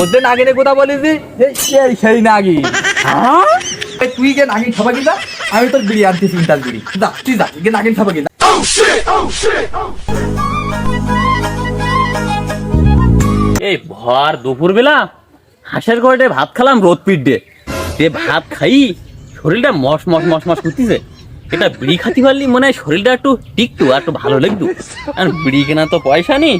মধ্যে নাগিনের কথা বলিস সেই সেই নাগি তুই কে নাগিন খাবা কি যা আমি তোর বিড়ি আনতেছি ইন্টার বিড়ি। যা তুই যা গে নাগিন খাবা কি যা এই ভর দুপুর বেলা হাঁসের ঘরে ভাত খেলাম রোদ পিট দিয়ে। তে ভাত খাই শরীরটা মশ মশ মশ মশ করতেছে। এটা বিড়ি খাতি পারলি মনে হয় শরীরটা একটু টিকটু আর একটু ভালো লাগতো। আর বিড়ি কেনা তো পয়সা নেই।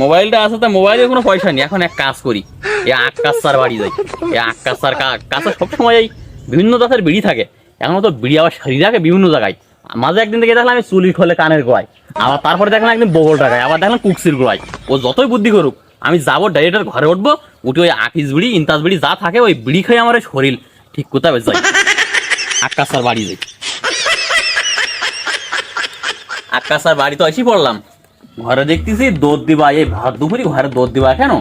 মোবাইলটা আছে তা, মোবাইলে কোনো পয়সা নেই। এখন এক কাজ করি, এই আখ কাসার বাড়ি যাই। এই আখ কাসার কাঁচা সবসময় এই বিভিন্ন জাতের বিড়ি থাকে। এখন তো বিড়ি আবার শরীর থাকে বিভিন্ন জায়গায় মাঝে একদিন থেকে দেখলাম আমি চুলি খোলে কানের গোয়ায় আবার তারপরে দেখলাম একদিন বগল টাকায়। আবার দেখলাম কুকসির গোয়ায় ও যতই বুদ্ধি করুক, আমি যাব ডাইরেক্টর ঘরে উঠবো, উঠে ওই আকিস বিড়ি, ইন্তাজ বিড়ি যা থাকে, ওই বিড়ি খেয়ে আমার শরীর। ঠিক কোথায় যাই। আকাশার বাড়ি যাই। আকাশার বাড়ি তো এসেই পড়লাম। ঘরে দেখতেছি দোদ দিবা, এই ভাত দুপুরি ঘরে দোদ দিবা কেন?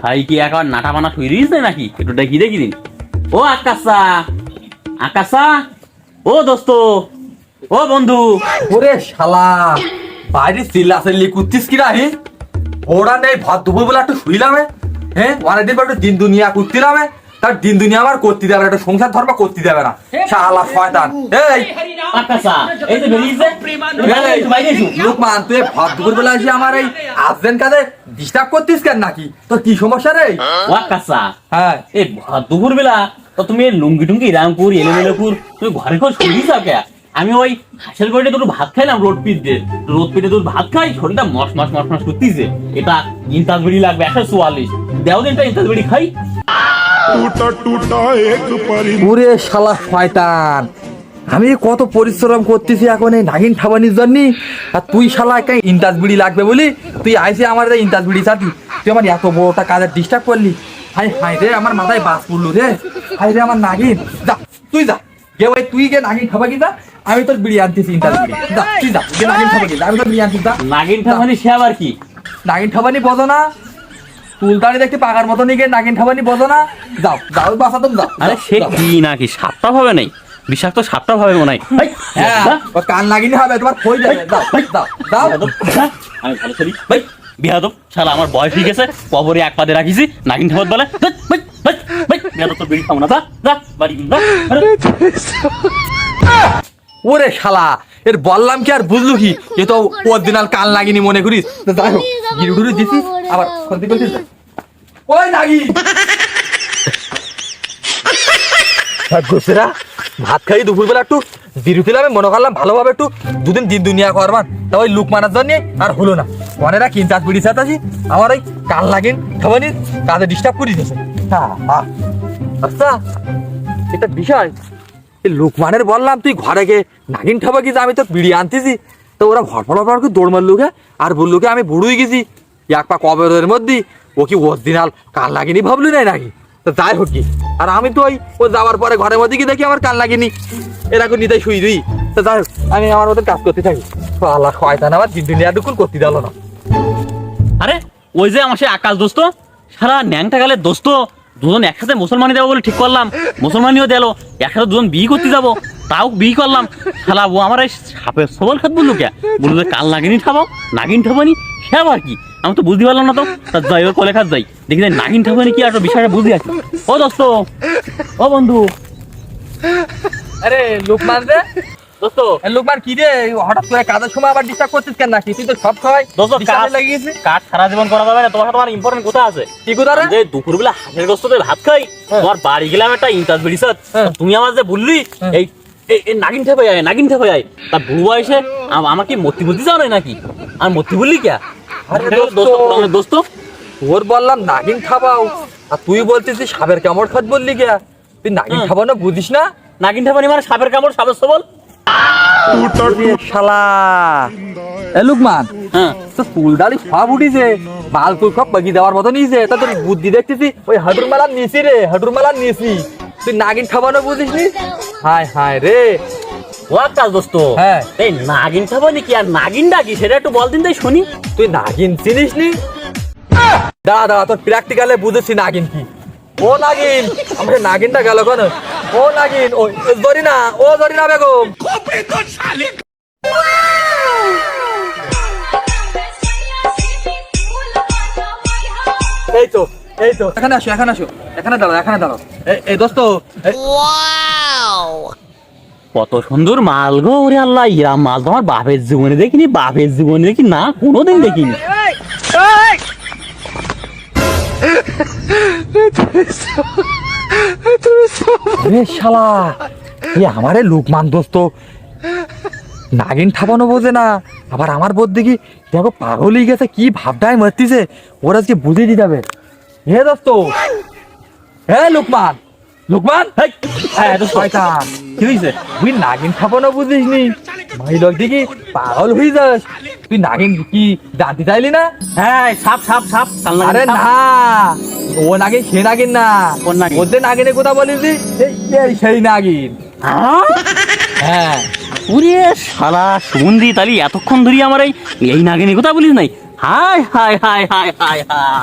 খাই কি একবার নাটা বানা শুয়ে দিয়েছে নাকি? একটু দেখি দেখি দিন। ও আকাশা আকাশা, ও দোস্ত, ও বন্ধু। ওরে শালা, বাইরে চিল্লা চিল্লি কুত্তিস কি রা হে? ওরা নেই ভাত দুপুর বেলা একটু শুইলাম। হ্যাঁ অনেকদিন পর একটু দিন দুনিয়া করতিলাম এ। তার দিন দুনিয়া আমার করতে দেবে না একটু সংসার ধর্ম করতে দেবে না। শালা শয়তান। এই। লোকমান তুই ভাত দুপুর বেলা এসে আমার এই আজবেন কাজে ডিস্টার্ব করতিস কেন নাকি? তোর কি সমস্যা রে? ও হ্যাঁ। এই দুপুর বেলা তো তুমি এই লুঙ্গি টুঙ্গি রামপুর এলোমেলোপুর তুমি ঘরে ঘর আমি ওই হাঁসের গড়ে দুটো ভাত খাইলাম রোড পিট দিয়ে। রোড পিটে দুটো ভাত খাই শরীরটা মশ মশ মশ মশ করতেছে। এটা ইন্তাজ বিড়ি লাগবে একশো চুয়াল্লিশ। দেও দিনটা ইন্তাজ বিড়ি খাই। পুরে শালা শয়তান। আমি কত পরিশ্রম করতেছি এখন এই নাগিন ঠাবানির জন্য। আর তুই শালা একটা ইন্টাস বিড়ি লাগবে বলি? তুই আইসি আমার ইন্টাস বিড়ি সাথী। তুই আমার এত বড়টা কাজে ডিস্টার্ব করলি। হাই হাই রে আমার মাথায় বাস পড়ল রে। হাই রে আমার নাগিন। যা তুই যা। গে ভাই তুই গে নাগিন খাবা কি যা। আমি তোর বিড়ি আনতেছি ইন্টাস বিড়ি। যা তুই যা। গে নাগিন খাবা কি যা আমি তোর বিড়ি আনতেছি যা। নাগিন ঠাবানি সে আবার কি? নাগিন ঠাবানি বলো না। দেখতে পাকার মতো নিয়ে নাগিন ঠাবানি বোঝো না। যাও যাও বাসা তুমি যাও। আরে সে কি নাকি? সাতটা ভাবে নাই। বিষাক্ত সাতটা ভাবে মনে হয়। হ্যাঁ। কান লাগিনি হবে তোমার খই যাবে। দাও আমি ভালো চলি। ভাই বিহাদব শালা আমার বয়স হয়ে গেছে কবরে এক পাদে রাখিছি নাগিন ঠাবাত বলে। বিহাদব তোর বিড়ি খাব না। যা যা বাড়ি ওরে শালা এর বললাম কি আর বুঝলু কি এ তো ওর দিন আর কান লাগিনি মনে করিস। যাই হোক। গিরুডুরি দিছিস? আবার সত্যি করছিস? ওই নাগি! গোসেরা, ভাত খাই দুপুরবেলা একটু বিরতি আমি মনে করলাম ভালোভাবে একটু দুদিন দিন দুনিয়া করবান তা ওই লুক মানার জন্য আর হলো না। মনেরা কিনচাত পিড়ি সাতাছি আমার ওই কান লাগিন, খাবানি, কাজে ডিস্টার্ব করি দিয়েছে আচ্ছা এটা বিষয় লোকমানের বললাম, তুই ঘরে গে নাগিন ঠাবা কি আমি তো বিড়ি আনতেছি? তো ওরা ভরফর ভরফর করে দৌড় মারলো গে। আর বলল কে আমি বুড়োই গেছি। এক পা কবরের মধ্যে। ও কি অরিজিনাল, কান লাগিনি ভাবলি নাই নাকি? তো যাই হোক কি আর আমি তো ওই, ও যাওয়ার পরে ঘরের মধ্যে গিয়ে দেখি আমার কান লাগিনি। এরকম নিতাই শুই রই। তো যাই হোক, আমি আমার মতন কাজ করতে থাকি। আল্লাহ শয়তান আমার দিন দুনিয়া দুকুল করতে দিল না। আরে, ওই যে আমার সে আকাশ দোস্ত, সারা ন্যাংটা গেলে দোস্ত, দুজন একসাথে মুসলমানি যাব বলে ঠিক করলাম। মুসলমানিও দিল, একসাথে দুজন বিয়ে করতে যাব। তাও বি করলাম। শালা ও আমার এই সাপের সবল খাত বলল কে? বলল কাল নাগিনি ঠাবাও নাগিন ঠাবানি সে আবার কি? আমি তো বুঝতে পারলাম না তো। তা যাই ওর কলে খাত যাই। দেখি যাই নাগিন ঠাবানি কি একটা বিষয়টা বুঝতে আছি। ও দোস্ত ও বন্ধু। আরে লোকমান রে। দোস্ত। লোকমান কি রে হঠাৎ করে কাজের সময় আবার ডিস্টার্ব করছিস কেন নাকি? তুই তো সব সময় দোস্ত কাজ এ কাজ সারা জীবন করা যাবে না। তোমার সাথে আমার ইম্পর্টেন্ট কথা আছে। কি কথা রে? যে দুপুরবেলা হাঁসের গোস্ত ভাত খাই হ্যাঁ। তোমার বাড়ি গেলাম একটা হ্যাঁ। তুমি আমার যে বললি হ্যাঁ। এই এই- নাগিন ঠেপে যায় নাগিন ঠেপে যায় তা বুড়ো বয়সে আমাকে মতি বুদ্ধি যাও নাকি? আর মতি বললি কে? আরে দোস্ত ওর বললাম নাগিন খাবাও আর তুই বলতেছিস সাপের কামড় খাত বললি তুই নাগিন। খাবানো বুঝিস না? নাগিন মানে সাপের কামড় সাপের সবল? শালা। এ লুকমান। হ্যাঁ। তো চুল দাড়ি সব উঠিছে। বাল তুল সব বাগি দেওয়ার মতো নিয়েছে তা তোর বুদ্ধি দেখতেছি ওই হাডুর মালার নিছি রে হাডুর মালার নিছি তুই নাগিন খাবানো বুঝিস নি হায় হায় রে। ও কাজ দোস্ত। হ্যাঁ। এই নাগিন ঠেপানি কি আর নাগিন ডাকি সেটা একটু বল দিন তাই শুনি। তুই নাগিন চিনিস নি? দাঁড়া দাঁড়া তোর প্র্যাকটিক্যালে বুঝেছি নাগিন কি। ও নাগিন আমাকে নাগিনটা গেল কেন? ও নাগিন ও জরিনা ও জরিনা বেগম। এই তো এই তো। এখানে আসো এখানে আসো। এখানে দাঁড়াও এখানে দাঁড়াও। এই- দোস্ত কত সুন্দর মাল গো ওরে আল্লাহ। ইরা মাল তোমার বাপের জীবনে দেখিনি বাপের জীবনে দেখি না কোনোদিন দেখিনি। রে শালা এ আমারে লোকমান দোস্ত। নাগিন ঠাপানো বোঝে না আবার আমার বোধ দেখি দেখো পাগলই গেছে কি ভাবটাই মারতিছে ওরা আজকে বুঝে দিতে হবে। হে দোস্ত হে লোকমান লোকমান হ্যাঁ। শয়তান। কি হয়েছে তুই নাগিন বুঝিস নি দেখি পাগল হয়ে যাস। তুই নাগিন কি জানতে চাইলি না? হ্যাঁ সাপ সাপ সাপ আরে না ও নাগিন সে নাগিন না। নাগিন? ওদের নাগিনের কথা বলিস সেই নাগিন। হ্যাঁ? ওরে শালা সুগন্ধি তালি এতক্ষণ ধরে আমার এই এই নাগিনী কথা বলিস নাই। Hi hi hi hi hi hi